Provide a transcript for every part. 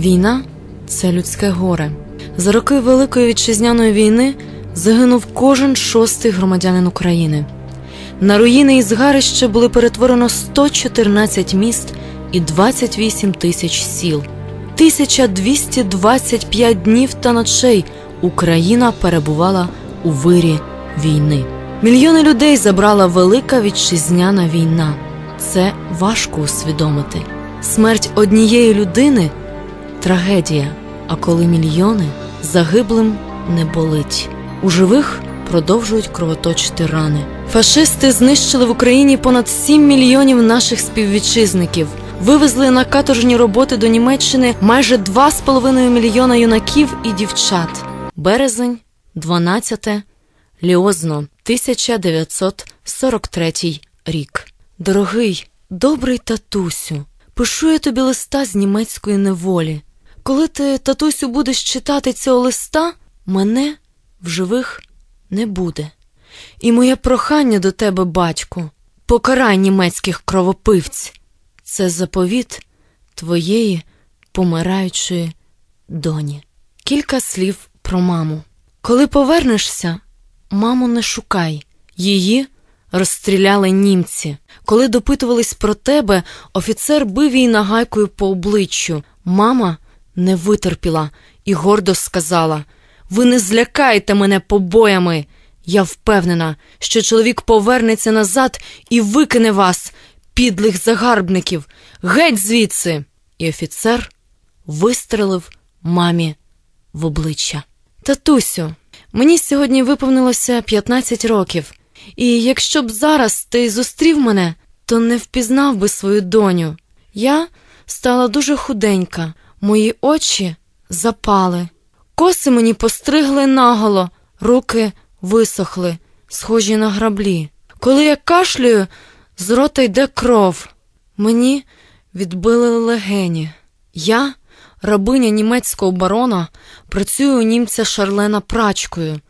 Війна це людське горе. За роки Великої вітчизняної війни загинув кожен шостий громадянин України. На руїни і згарище були перетворено 114 міст і 28 тисяч сіл. 1225 днів та ночей Україна перебувала у вирі війни. Мільйони людей забрала велика вітчизняна війна. Це важко усвідомити. Смерть однієї людини трагедія. А коли мільйони загиблим не болить. У живих продовжують кровоточити рани. Фашисти знищили в Україні понад 7 мільйонів наших співвітчизників. Вивезли на каторжні роботи до Німеччини майже 2,5 мільйона юнаків і дівчат. Березень, 12 Ліозно, 1943 рік. Дорогий, добрий татусю, пишу я тобі листа з німецької неволі. Коли ти, татусю, будеш читати цього листа, мене в живих не буде. І моє прохання до тебе, батьку, покарай німецьких кровопивць. Це заповіт твоєї помираючої доні. Кілька слів про маму. Коли повернешся, маму не шукай, її розстріляли німці. Коли допитувались про тебе, офіцер бив її нагайкою по обличчю. Мама не витерпіла і гордо сказала: Ви не злякаєте мене побоями. Я впевнена, що чоловік повернеться назад і викине вас, підлих загарбників, геть звідси. І офіцер вистрелив мамі в обличчя. Татусю, мені сьогодні виповнилося 15 років, і якщо б зараз ти зустрів мене, то не впізнав би свою доню. Я стала дуже худенька, мої очі запали, коси мені постригли наголо, руки висохли, схожі на граблі. Коли я кашлюю, з рота йде кров. Мені відбили легені. Я, рабиня німецького барона, працюю у німця Шарлена прачкою,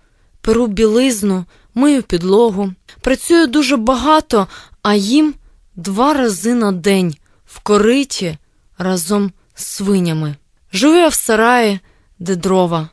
перу білизну, мию підлогу. Працюю дуже багато, а їм два рази на день в кориті разом свинями. Живу я в сараї, де дрова.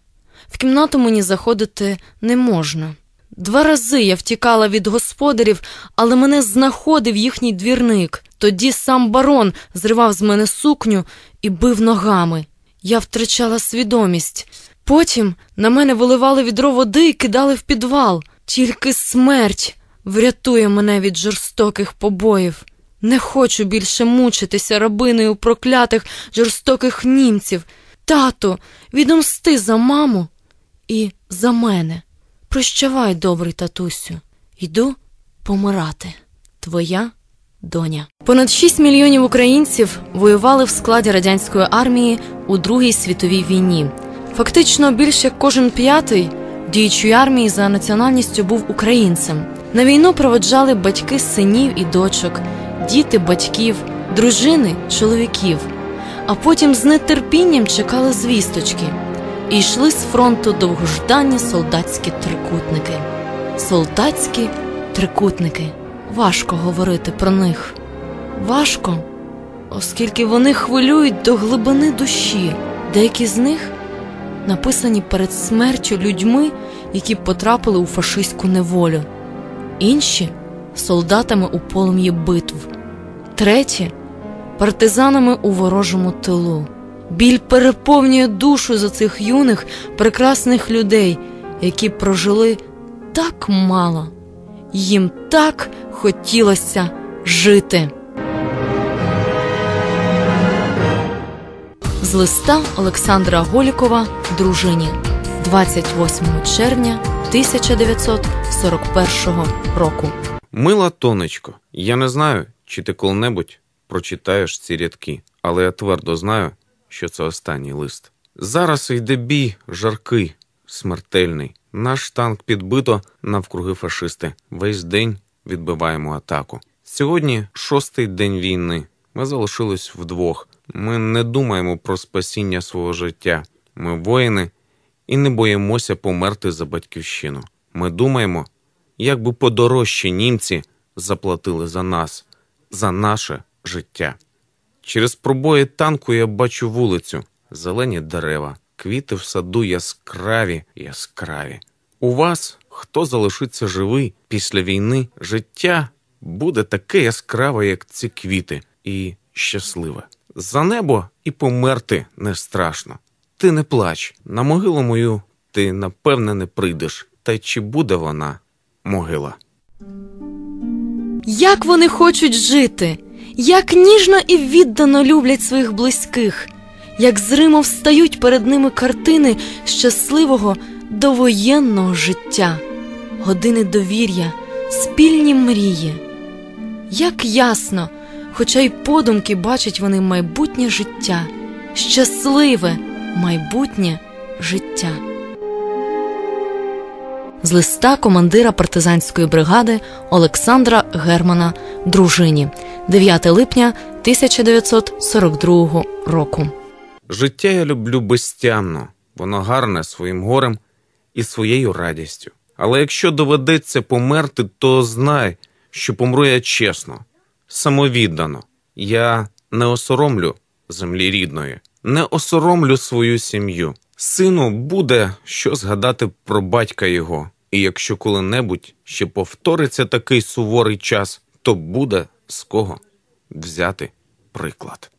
В кімнату мені заходити не можна. Два рази я втікала від господарів, але мене знаходив їхній двірник. Тоді сам барон зривав з мене сукню і бив ногами. Я втрачала свідомість. Потім на мене виливали відро води і кидали в підвал. Тільки смерть врятує мене від жорстоких побоїв. Не хочу більше мучитися рабиною проклятих жорстоких німців. Тату, відомсти за маму і за мене. Прощавай, добрий татусю, йду помирати. Твоя доня. Понад 6 мільйонів українців воювали в складі радянської армії у Другій світовій війні. Фактично, більше як кожен п'ятий діючої армії за національністю був українцем. На війну проводжали батьки синів і дочок, діти батьків, дружини чоловіків, а потім з нетерпінням чекали звісточки і йшли з фронту довгождані солдатські трикутники. Солдатські трикутники. Важко говорити про них. Важко, оскільки вони хвилюють до глибини душі. Деякі з них написані перед смертю людьми, які потрапили у фашистську неволю, інші солдатами у полум'ї битв, треті партизанами у ворожому тилу. Біль переповнює душу за цих юних, прекрасних людей, які прожили так мало, їм так хотілося жити. З листа Олександра Голікова дружині 28 червня 1941 року. Мила тонечко, я не знаю, чи ти коли-небудь прочитаєш ці рядки, але я твердо знаю, що це останній лист. Зараз йде бій, жаркий, смертельний. Наш танк підбито навкруги фашисти. Весь день відбиваємо атаку. Сьогодні шостий день війни. Ми залишились вдвох. Ми не думаємо про спасіння свого життя. Ми воїни і не боїмося померти за батьківщину. Ми думаємо, як би подорожчі німці заплатили за нас, за наше життя. Через пробої танку я бачу вулицю, зелені дерева, квіти в саду яскраві, яскраві. У вас, хто залишиться живий після війни, життя буде таке яскраве, як ці квіти, і щасливе. За небо і померти не страшно. Ти не плач, на могилу мою ти напевне не прийдеш. Та й чи буде вона могила? Як вони хочуть жити, як ніжно і віддано люблять своїх близьких, як зримо встають перед ними картини щасливого довоєнного життя, години довір'я, спільні мрії. Як ясно, хоча й подумки бачать вони майбутнє життя, щасливе майбутнє життя. З листа командира партизанської бригади Олександра Германа дружині 9 липня 1942 року. Життя я люблю безтямно, воно гарне своїм горем і своєю радістю. Але якщо доведеться померти, то знай, що помру я чесно, самовіддано. Я не осоромлю землі рідної, не осоромлю свою сім'ю. Сину буде що згадати про батька його, і якщо коли-небудь ще повториться такий суворий час, то буде з кого взяти приклад.